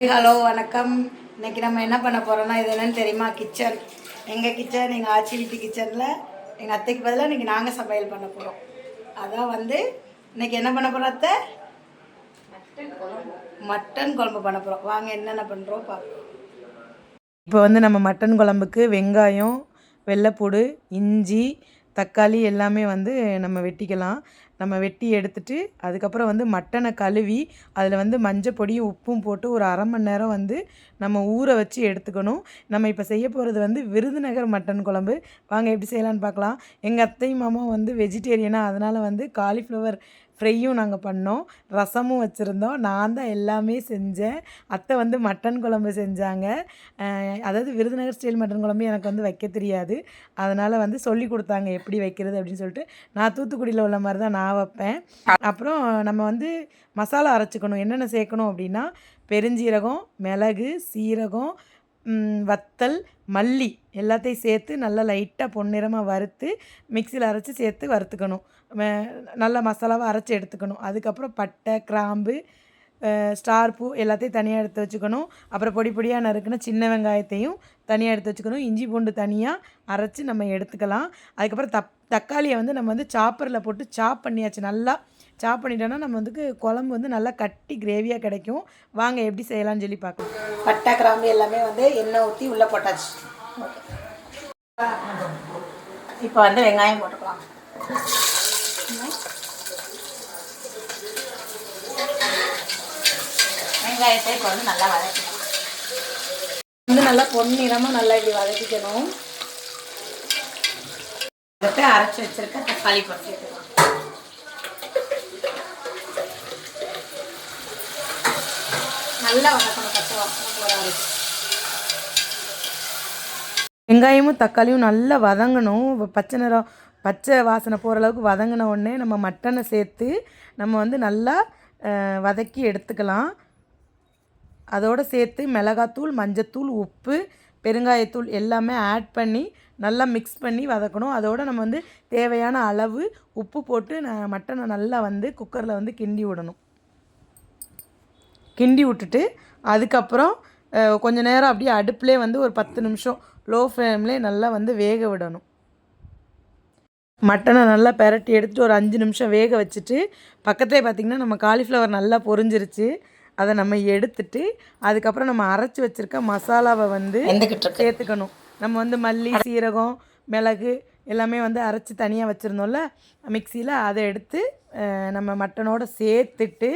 Hello வணக்கம். இன்னைக்கு நம்ம என்ன பண்ண போகிறோம்னா இது என்னன்னு தெரியுமா? கிச்சன் எங்கள் கிச்சன் எங்கள் ஆச்சி வீட்டு கிச்சனில் எங்கள் அத்தைக்கு பதிலாக இன்னைக்கு நாங்கள் சமையல் பண்ண போகிறோம் அதான் வந்து இன்னைக்கு என்ன பண்ண போகிறோம் அத்தை? மட்டன் குழம்பு. பண்ண போகிறோம் வாங்க என்னென்ன பண்ணுறோம் பார்ப்போம் இப்போ வந்து நம்ம மட்டன் குழம்புக்கு வெங்காயம் வெள்ளைப்பூடு இஞ்சி தக்காளி எல்லாமே வந்து நம்ம வெட்டிக்கலாம். நம்ம வெட்டி எடுத்துட்டு அதுக்கப்புறம் வந்து மட்டனை கழுவி அதில் வந்து மஞ்சள் பொடியும் உப்பும் போட்டு ஒரு அரை மணி நேரம் வந்து நம்ம ஊற வச்சு எடுத்துக்கணும். நம்ம இப்போ செய்ய போகிறது வந்து விருதுநகர் மட்டன் குழம்பு. வாங்க எப்படி செய்யலான்னு பார்க்கலாம். எங்கள் அத்தையும் மாமாவும் வந்து வெஜிடேரியனாக அதனால் வந்து காலிஃப்ளவர் ஃப்ரையும் நாங்கள் பண்ணோம் ரசமும் வச்சுருந்தோம். நான் தான் எல்லாமே செஞ்சேன். அத்தை வந்து மட்டன் குழம்பு செஞ்சாங்க. அதாவது விருதுநகர் ஸ்டைல் மட்டன் குழம்பு எனக்கு வந்து வைக்க தெரியாது. அதனால் வந்து சொல்லி கொடுத்தாங்க எப்படி வைக்கிறது அப்படின்னு சொல்லிட்டு. நான் தூத்துக்குடியில் உள்ள மாதிரி தான் நான் வைப்பேன். அப்புறம் நம்ம வந்து மசாலா அரைச்சிக்கணும். என்னென்ன சேர்க்கணும் அப்படின்னா பெருஞ்சீரகம் மிளகு சீரகம் வத்தல் மல்லி எல்லாத்தையும் சேர்த்து நல்லா லைட்டாக பொன்னிறமாக வறுத்து மிக்சியில் அரைச்சி சேர்த்து வறுத்துக்கணும். நல்ல மசாலாவை அரைச்சி எடுத்துக்கணும். அதுக்கப்புறம் பட்டை கிராம்பு ஸ்டார் பூ எல்லாத்தையும் தனியாக எடுத்து வச்சுக்கணும். அப்புறம் பொடி பொடியாக நறுக்குன சின்ன வெங்காயத்தையும் தனியாக எடுத்து வச்சுக்கணும். இஞ்சி பூண்டு தனியாக அரைச்சி நம்ம எடுத்துக்கலாம். அதுக்கப்புறம் தப் தக்காளியை வந்து நம்ம வந்து சாப்பரில் போட்டு சாப் பண்ணியாச்சு. நல்லா சாப் பண்ணிட்டோன்னா நம்ம வந்து குழம்பு வந்து நல்லா கட்டி கிரேவியாக கிடைக்கும். வாங்க எப்படி செய்யலாம்னு சொல்லி பார்க்கலாம். பட்டை கிராம்பு எல்லாமே வந்து எண்ணெய் ஊற்றி உள்ளே போட்டாச்சு. இப்போ வந்து வெங்காயம் போட்டுக்கலாம். வெங்காயத்தை இப்போ வந்து நல்லா வதக்கிக்கலாம் வந்து நல்லா பொன்னிறமாக நல்லா இப்படி வதக்கிக்கணும். அடுத்து அரைச்சி வச்சிருக்க தக்காளி போட்டு நல்லா வதக்கணும் பச்சை வாசனை போகிற வெங்காயமும் தக்காளியும் நல்லா வதங்கணும். பச்சை நிறம் பச்சை வாசனை போகிற அளவுக்கு வதங்கின உடனே நம்ம மட்டனை சேர்த்து நம்ம வந்து நல்லா வதக்கி எடுத்துக்கலாம். அதோடு சேர்த்து மிளகாத்தூள் மஞ்சத்தூள் உப்பு பெருங்காயத்தூள் எல்லாமே ஆட் பண்ணி நல்லா மிக்ஸ் பண்ணி வதக்கணும். அதோடு நம்ம வந்து தேவையான அளவு உப்பு போட்டு ந- மட்டனை நல்லா வந்து குக்கரில் வந்து கிண்டி விடணும். கிண்டி விட்டுட்டு அதுக்கப்புறம் கொஞ்ச நேரம் அப்படியே அடுப்புலேயே வந்து ஒரு பத்து நிமிஷம் லோ ஃப்ளேம்லேயே நல்லா வந்து வேக விடணும். மட்டனை நல்லா பெரட்டி எடுத்துட்டு ஒரு அஞ்சு நிமிஷம் வேக வச்சுட்டு பக்கத்துலேயே பார்த்திங்கன்னா நம்ம காலிஃப்ளவர் நல்லா பொரிஞ்சிருச்சு. அதை நம்ம எடுத்துட்டு அதுக்கப்புறம் நம்ம அரைச்சி வச்சுருக்க மசாலாவை வந்து சேர்த்துக்கணும். நம்ம வந்து மல்லி சீரகம் மிளகு எல்லாமே வந்து அரைச்சி தனியாக வச்சுருந்தோம்ல மிக்சியில் அதை எடுத்து நம்ம மட்டனோட சேர்த்துட்டு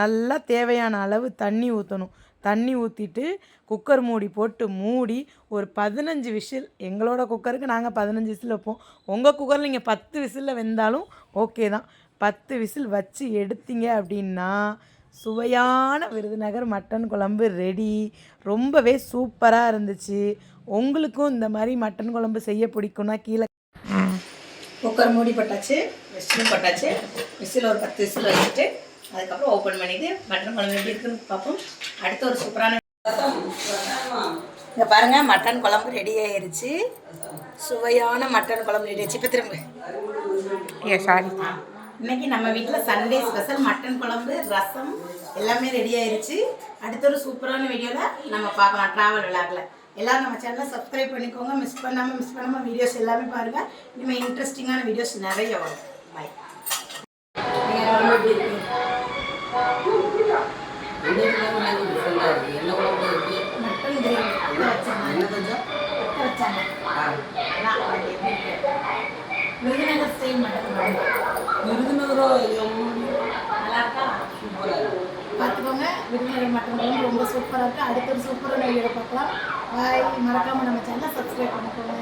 நல்லா தேவையான அளவு தண்ணி ஊற்றணும் தண்ணி ஊற்றிட்டு குக்கர் மூடி போட்டு மூடி ஒரு பதினஞ்சு விசில் எங்களோட குக்கருக்கு நாங்கள் பதினஞ்சு விசில் வைப்போம். உங்கள் குக்கரில் நீங்கள் பத்து விசிலில் வெந்தாலும் ஓகே தான். பத்து விசில் வச்சு எடுத்தீங்க அப்படின்னா சுவையான விருதுநகர் மட்டன் குழம்பு ரெடி ரொம்பவே சூப்பராக இருந்துச்சு. உங்களுக்கும் இந்த மாதிரி மட்டன் குழம்பு செய்ய பிடிக்கும்னா கீழே குக்கர் மூடி போட்டாச்சு விசில் போட்டாச்சு. விசில் ஒரு பத்து விசில் வச்சுட்டு அதுக்கப்புறம் ஓப்பன் பண்ணிட்டு மட்டன் குழம்பு எப்படி இருக்குன்னு பார்ப்போம். அடுத்து ஒரு சூப்பரான இங்கே பாருங்க மட்டன் குழம்பு ரெடி ஆயிருச்சு. சுவையான மட்டன் குழம்பு ரெடி ஆச்சு இப்போ திரும்ப. ஏ சாரி இன்னைக்கு நம்ம வீட்டில் சண்டே ஸ்பெஷல் மட்டன் குழம்பு ரசம் எல்லாமே ரெடி ஆயிருச்சு. அடுத்த ஒரு சூப்பரான வீடியோவில் நம்ம பார்க்கலாம் ட்ராவல் விளாக்ல எல்லாரும் நம்ம சேனலை சப்ஸ்கிரைப் பண்ணிக்கோங்க. மிஸ் பண்ணாமல் மிஸ் பண்ணாமல் வீடியோஸ் எல்லாமே பாருங்கள் இனிமேல் இன்ட்ரெஸ்டிங்கான வீடியோஸ் நிறைய வரும். பை மட்டன் கிரேவி வச்சாங்க வச்சாங்க அதான் அது எப்படி இருக்கு? விருதுநகர் ஸ்டைல் மட்டன் குழம்பு நல்லா இருக்கா. பார்த்துக்கோங்க. விருந்தினர் மட்டும் ரொம்ப சூப்பராக இருக்குது அடுத்த ஒரு சூப்பரான வீடியோ பார்க்கலாம். பாய். மறக்காமல் நம்ம சேனலை சப்ஸ்கிரைப் பண்ணிக்கோங்க.